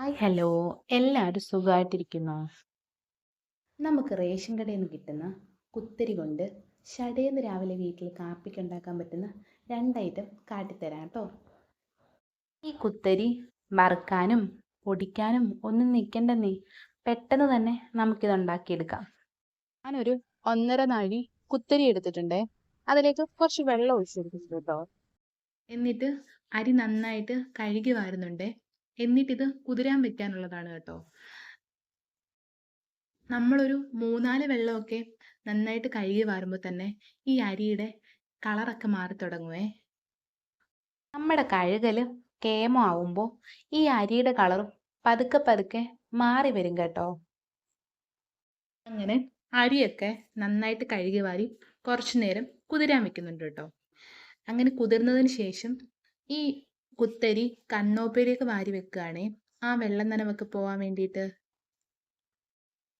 Hi hello എല്ലാവരും സുഖമായിട്ടിരിക്കുന്നു നമുക്ക് റേഷൻ കടയിൽ നിന്ന് കിട്ടുന്ന കുത്തരി കൊണ്ട് ഷടേന്ന് രാവിലെ വീട്ടിൽ കാപ്പിക്ക് ഉണ്ടാക്കാൻ പറ്റുന്ന രണ്ട് ഐറ്റം കാട്ടിത്തരാം കേട്ടോ. ഈ കുത്തരി വറുക്കാനും പൊടിക്കാനും ഒന്നും നിൽക്കണ്ടെന്നേ പെട്ടെന്ന് തന്നെ നമുക്കിത് ഉണ്ടാക്കിയെടുക്കാം. ഞാനൊരു ഒന്നര നാഴി കുത്തരി എടുത്തിട്ടുണ്ടേ. അതിലേക്ക് കുറച്ച് വെള്ളം ഒഴിച്ചെടുത്തിട്ടുണ്ട് കേട്ടോ. എന്നിട്ട് അരി നന്നായിട്ട് കഴുകി വാരുന്നുണ്ടേ. എന്നിട്ടിത് കുതിരാൻ വെക്കാനുള്ളതാണ് കേട്ടോ. നമ്മളൊരു മൂന്നാൽ വെള്ളമൊക്കെ നന്നായിട്ട് കഴുകി വാരുമ്പോൾ തന്നെ ഈ അരിയുടെ കളറൊക്കെ മാറി തുടങ്ങുവേ. നമ്മുടെ കഴുകൽ കേമോ ആവുമ്പോൾ ഈ അരിയുടെ കളറും പതുക്കെ പതുക്കെ മാറി വരും കേട്ടോ. അങ്ങനെ അരിയൊക്കെ നന്നായിട്ട് കഴുകി വാരി കുറച്ചു നേരം കുതിരാൻ വെക്കുന്നുണ്ട് കേട്ടോ. അങ്ങനെ കുതിർന്നതിന് ശേഷം ഈ കുത്തരി കണ്ണോപ്പേരിയൊക്കെ വാരി വെക്കുകയാണേ ആ വെള്ളം നനവൊക്കെ പോവാൻ വേണ്ടിയിട്ട്.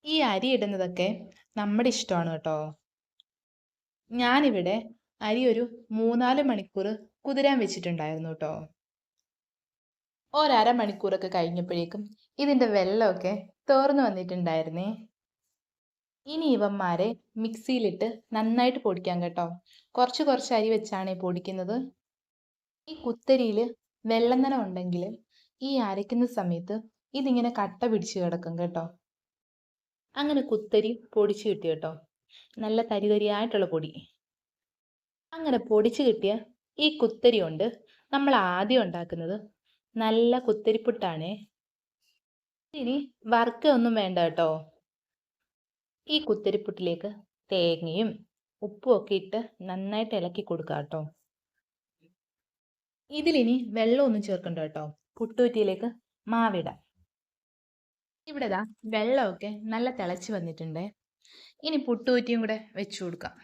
ഈ അരി ഇടുന്നതൊക്കെ നമ്മുടെ ഇഷ്ടമാണ് കേട്ടോ. ഞാനിവിടെ അരി ഒരു മൂന്നാൽ മണിക്കൂർ കുതിരാൻ വെച്ചിട്ടുണ്ടായിരുന്നു കേട്ടോ. ഒരര മണിക്കൂറൊക്കെ കഴിഞ്ഞപ്പോഴേക്കും ഇതിന്റെ വെള്ളമൊക്കെ തോർന്നു വന്നിട്ടുണ്ടായിരുന്നേ. ഇനി ഇവന്മാരെ മിക്സിയിലിട്ട് നന്നായിട്ട് പൊടിക്കാം കേട്ടോ. കുറച്ച് കുറച്ച് അരി വെച്ചാണ് പൊടിക്കുന്നത്. ഈ കുത്തരിയിൽ വെള്ളനന ഉണ്ടെങ്കിൽ ഈ അരയ്ക്കുന്ന സമയത്ത് ഇതിങ്ങനെ കട്ട പിടിച്ച് കിടക്കും കേട്ടോ. അങ്ങനെ കുത്തരി പൊടിച്ച് കിട്ടി കേട്ടോ. നല്ല തരി തരിയായിട്ടുള്ള പൊടി. അങ്ങനെ പൊടിച്ച് കിട്ടിയ ഈ കുത്തരി കൊണ്ട് നമ്മൾ ആദ്യം ഉണ്ടാക്കുന്നത് നല്ല കുത്തരിപ്പുട്ടാണേ. ഇനി വറുക്ക ഒന്നും വേണ്ട കേട്ടോ. ഈ കുത്തരിപ്പുട്ടിലേക്ക് തേങ്ങയും ഉപ്പും ഒക്കെ ഇട്ട് നന്നായിട്ട് ഇളക്കി കൊടുക്കാം കേട്ടോ. ഇതിലിനി വെള്ളമൊന്നും ചേർക്കണ്ട കേട്ടോ. പുട്ടുകുറ്റിയിലേക്ക് മാവിടാം. ഇവിടെ ദാ വെള്ളമൊക്കെ നല്ല തിളച്ച് വന്നിട്ടുണ്ട്. ഇനി പുട്ടുകുറ്റിയും കൂടെ വെച്ചു കൊടുക്കാം.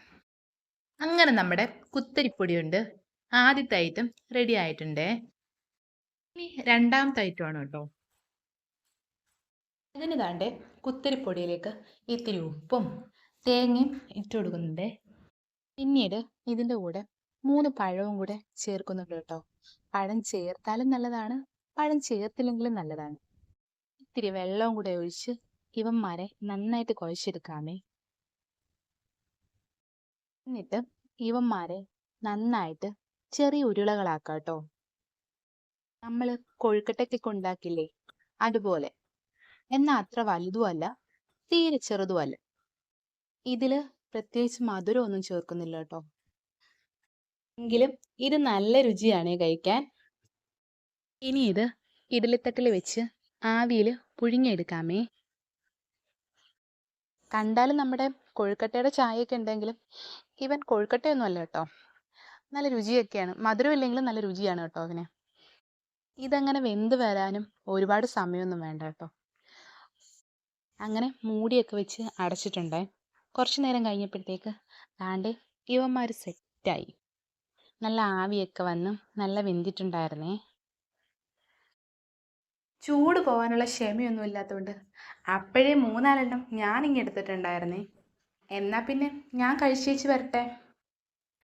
അങ്ങനെ നമ്മുടെ കുത്തരിപ്പൊടിയുണ്ട്. ആദ്യത്തെ ഐറ്റം റെഡി ആയിട്ടുണ്ട്. ഇനി രണ്ടാമത്തെ ഐറ്റമാണ് കേട്ടോ. ഇതിന് താണ്ട് കുത്തരിപ്പൊടിയിലേക്ക് ഇത്തിരി ഉപ്പും തേങ്ങയും ഇട്ട് കൊടുക്കുന്നുണ്ട്. പിന്നീട് ഇതിന്റെ കൂടെ മൂന്ന് പഴവും കൂടെ ചേർക്കുന്നുണ്ട് കേട്ടോ. പഴം ചേർത്താലും നല്ലതാണ് പഴം ചേർത്തില്ലെങ്കിലും നല്ലതാണ്. ഇത്തിരി വെള്ളവും കൂടെ ഒഴിച്ച് ഇവന്മാരെ നന്നായിട്ട് കുഴച്ചെടുക്കാമേ. എന്നിട്ട് ഇവന്മാരെ നന്നായിട്ട് ചെറിയ ഉരുളകളാക്കാട്ടോ. നമ്മൾ കൊഴുക്കട്ടയ്ക്കൊക്കെ ഉണ്ടാക്കില്ലേ? അതുപോലെ. എന്നാൽ അത്ര വലുതുമല്ല തീരെ ചെറുതുമല്ല ഇതിൽ പ്രത്യേകിച്ച് മധുരമൊന്നും ചേർക്കുന്നില്ല കേട്ടോ. എങ്കിലും ഇത് നല്ല രുചിയാണ് കഴിക്കാൻ. ഇനി ഇത് ഇഡലിത്തട്ടിൽ വെച്ച് ആവിയിൽ പുഴുങ്ങിയെടുക്കാമേ. കണ്ടാലും നമ്മുടെ കൊഴുക്കട്ടയുടെ ചായയൊക്കെ ഉണ്ടെങ്കിലും ഇവൻ കൊഴുക്കട്ടയൊന്നും അല്ല കേട്ടോ. നല്ല രുചിയൊക്കെയാണ്. മധുരമില്ലെങ്കിലും നല്ല രുചിയാണ് കേട്ടോ അവന്. ഇതങ്ങനെ വെന്ത് വരാനും ഒരുപാട് സമയമൊന്നും വേണ്ട കേട്ടോ. അങ്ങനെ മൂടിയൊക്കെ വെച്ച് അടച്ചിട്ടുണ്ടേ. കുറച്ച് നേരം കഴിഞ്ഞപ്പോഴത്തേക്ക് ദാണ്ടെ ഇവന്മാർ സെറ്റായി നല്ല ആവിയൊക്കെ വന്ന് നല്ല വെന്തിട്ടുണ്ടായിരുന്നേ. ചൂട് പോകാനുള്ള ക്ഷമയൊന്നും ഇല്ലാത്തതുകൊണ്ട് അപ്പോഴേ മൂന്നാലെണ്ണം ഞാനിങ്ങ് എടുത്തിട്ടുണ്ടായിരുന്നേ. എന്നാൽ പിന്നെ ഞാൻ കഴിച്ചേച്ച് വരട്ടെ.